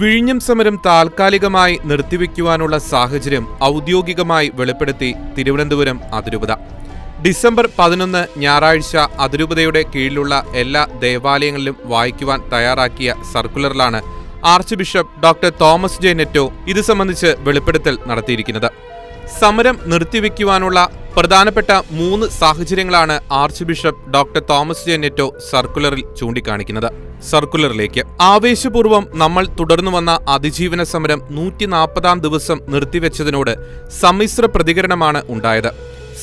വിഴിഞ്ഞം സമരം താൽക്കാലികമായി നിർത്തിവെക്കുവാനുള്ള സാഹചര്യം ഔദ്യോഗികമായി വെളിപ്പെടുത്തി തിരുവനന്തപുരം അതിരൂപത. ഡിസംബർ പതിനൊന്ന് ഞായറാഴ്ച അതിരൂപതയുടെ കീഴിലുള്ള എല്ലാ ദേവാലയങ്ങളിലും വായിക്കുവാൻ തയ്യാറാക്കിയ സർക്കുലറിലാണ് archbishop doctor Thomas J Netto ഇത് സംബന്ധിച്ച് വെളിപ്പെടുത്തൽ നടത്തിയിരിക്കുന്നത്. സമരം നിർത്തിവെക്കുവാനുള്ള പ്രധാനപ്പെട്ട മൂന്ന് സാഹചര്യങ്ങളാണ് arch bishop doctor Thomas J Netto സർക്കുലറിൽ ചൂണ്ടിക്കാണിക്കുന്നത്. സർക്കുലറിലേക്ക്. ആവേശപൂർവം നമ്മൾ തുടർന്നു വന്ന അതിജീവന സമരം നൂറ്റി നാൽപ്പതാം ദിവസം നിർത്തിവെച്ചതിനോട് സമ്മിശ്ര പ്രതികരണമാണ് ഉണ്ടായത്.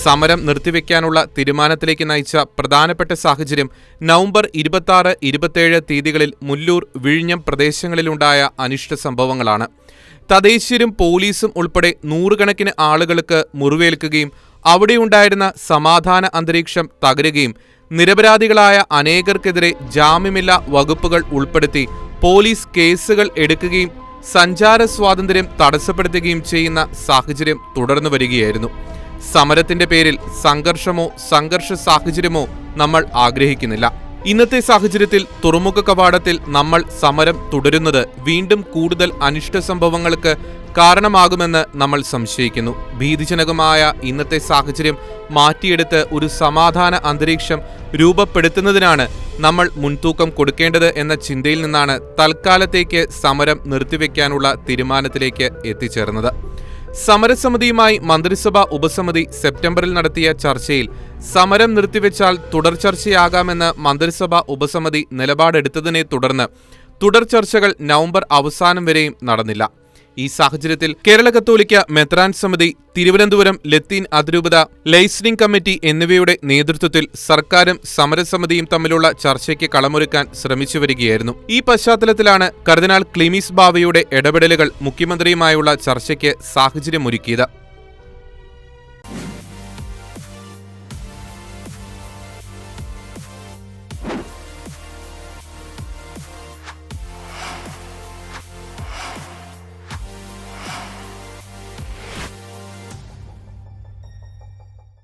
സമരം നിർത്തിവെക്കാനുള്ള തീരുമാനത്തിലേക്ക് നയിച്ച പ്രധാനപ്പെട്ട സാഹചര്യം നവംബർ ഇരുപത്തി ആറ് ഇരുപത്തിയേഴ് തീയതികളിൽ മുല്ലൂർ വിഴിഞ്ഞം പ്രദേശങ്ങളിലുണ്ടായ അനിഷ്ട സംഭവങ്ങളാണ്. തദ്ദേശീയരും പോലീസും ഉൾപ്പെടെ നൂറുകണക്കിന് ആളുകൾക്ക് മുറിവേൽക്കുകയും അവിടെയുണ്ടായിരുന്ന സമാധാന അന്തരീക്ഷം തകരുകയും നിരപരാധികളായ അനേകർക്കെതിരെ ജാമ്യമില്ലാ വകുപ്പുകൾ ഉൾപ്പെടുത്തി പോലീസ് കേസുകൾ എടുക്കുകയും സഞ്ചാര സ്വാതന്ത്ര്യം തടസ്സപ്പെടുത്തുകയും ചെയ്യുന്ന സാഹചര്യം തുടർന്നു വരികയായിരുന്നു. സമരത്തിന്റെ പേരിൽ സംഘർഷമോ സംഘർഷ സാഹചര്യമോ നമ്മൾ ആഗ്രഹിക്കുന്നില്ല. ഇന്നത്തെ സാഹചര്യത്തിൽ തുറമുഖ കവാടത്തിൽ നമ്മൾ സമരം തുടരുന്നത് വീണ്ടും കൂടുതൽ അനിഷ്ട സംഭവങ്ങൾക്ക് കാരണമാകുമെന്ന് നമ്മൾ സംശയിക്കുന്നു. ഭീതിജനകമായ ഇന്നത്തെ സാഹചര്യം മാറ്റിയെടുത്ത് ഒരു സമാധാന അന്തരീക്ഷം രൂപപ്പെടുത്തുന്നതിനാണ് നമ്മൾ മുൻതൂക്കം കൊടുക്കേണ്ടത് എന്ന ചിന്തയിൽ നിന്നാണ് തൽക്കാലത്തേക്ക് സമരം നിർത്തിവെക്കാനുള്ള തീരുമാനത്തിലേക്ക് എത്തിച്ചേർന്നത്. സമരസമിതിയുമായി മന്ത്രിസഭാ ഉപസമിതി സെപ്റ്റംബറിൽ നടത്തിയ ചർച്ചയിൽ സമരം നിർത്തിവെച്ചാൽ തുടർ ചർച്ചയാകാമെന്ന് മന്ത്രിസഭാ ഉപസമിതി നിലപാടെടുത്തതിനെ തുടർന്ന് തുടർ ചർച്ചകൾ നവംബർ അവസാനം വരെയും നടന്നില്ല. ഈ സാഹചര്യത്തിൽ കേരള കത്തോലിക്ക മെത്രാൻ സമിതി തിരുവനന്തപുരം ലത്തീൻ അതിരൂപത ലൈസനിംഗ് കമ്മിറ്റി എന്നിവയുടെ നേതൃത്വത്തിൽ സർക്കാരും സമരസമിതിയും തമ്മിലുള്ള ചർച്ചയ്ക്ക് കളമൊരുക്കാൻ ശ്രമിച്ചു വരികയായിരുന്നു ഈ പശ്ചാത്തലത്തിലാണ് കർദിനാൾ ക്ലിമിസ് ബാവയുടെ ഇടപെടലുകൾ മുഖ്യമന്ത്രിയുമായുള്ള ചർച്ചയ്ക്ക് സാഹചര്യമൊരുക്കിയത്.